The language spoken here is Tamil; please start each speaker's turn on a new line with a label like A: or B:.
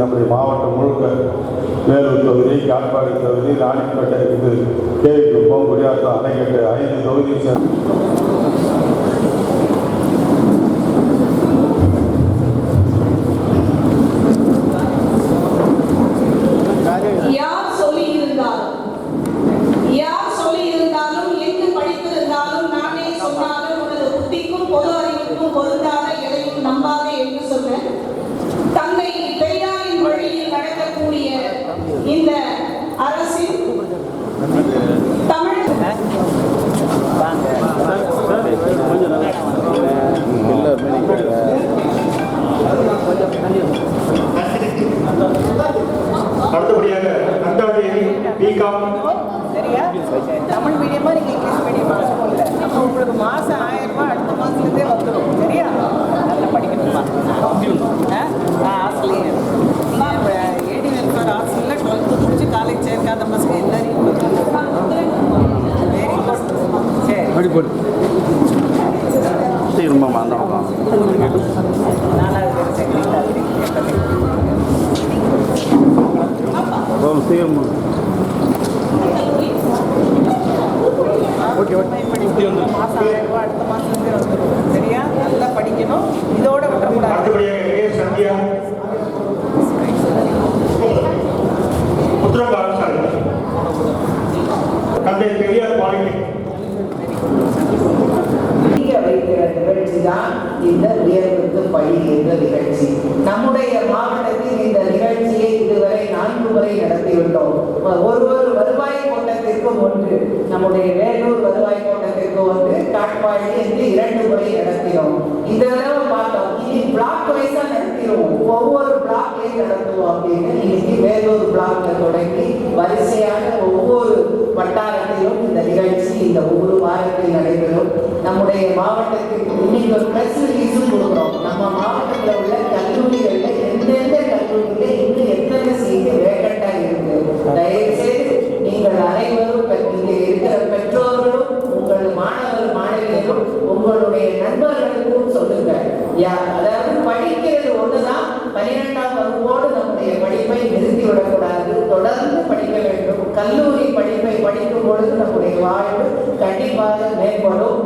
A: நம்முடைய மாவட்டம் முழுக்க வேலூர் தொகுதி
B: காட்பாடி தொகுதி ராணிப்பேட்டை இருந்து கேவிக்கு போங்குடியாத்தம் அணைக்கட்டு ஐந்து தொகுதி பொது இந்த அரசின் தமிழ்
C: அடுத்தபடியாக நந்தாதேவி பிகாம்
D: சரியா? தமிழ் மீடியமா நீங்க இங்கிலீஷ் மீடியமா உங்களுக்கு மாசம்
E: அப்படி போடு
D: பேர் சேர்க்குறீங்களா
E: சீக்கிரமா ஓகே ஓகே
D: மாசம் ஆயிரம் ரூபாய் அடுத்த வந்துடும் சரியா? நல்லா படிக்கணும். இதோட
F: நிகழ்ச்சி நம்முடைய மாவட்டத்தில் இந்த நிகழ்ச்சியை இதுவரை நான்கு முறை நடத்திவிட்டோம். ஒரு ஒரு வருவாய் கோட்டத்திற்கும் ஒன்று நம்முடைய வேலூர் வருவாய் கோட்டத்திற்கு ஒன்று காட்பாடி என்று இரண்டு முறை நடத்தினோம். இந்த தடவை பார்த்தோம். இனி பிளாக் வைஸா நடத்திடுவோம். ஒவ்வொரு பிளாக்லையும் நடத்துவோம் அப்படின்னு இன்னைக்கு வேலூர் பிளாக்ல தொடங்கி வரிசையாக ஒவ்வொரு வட்டாரத்திலும் இந்த நிகழ்ச்சி இந்த ஒவ்வொரு வாரத்தில் நடைபெறும். நம்முடைய மாவட்டத்திற்கு இன்னைக்கு ஒரு பிரஸ் ரிலீஸும் கொடுக்குறோம். நம்ம நீங்கள் அனைவரும் இங்கே இருக்கிற பெற்றோர்களும் உங்கள் மாணவர் மாணவியரும் உங்களுடைய நண்பர்களுக்கும் சொல்லுங்க அதாவது படிக்கிறது ஒண்ணுதான் பன்னிரெண்டாம் வகுப்போடு நம்முடைய படிப்பை நிறுத்தி விடக்கூடாது தொடர்ந்து படிக்க வேண்டும். கல்லூரி படிப்பை படிக்கும் பொழுது நம்முடைய வாழ்வு கண்டிப்பாக மேம்படும்.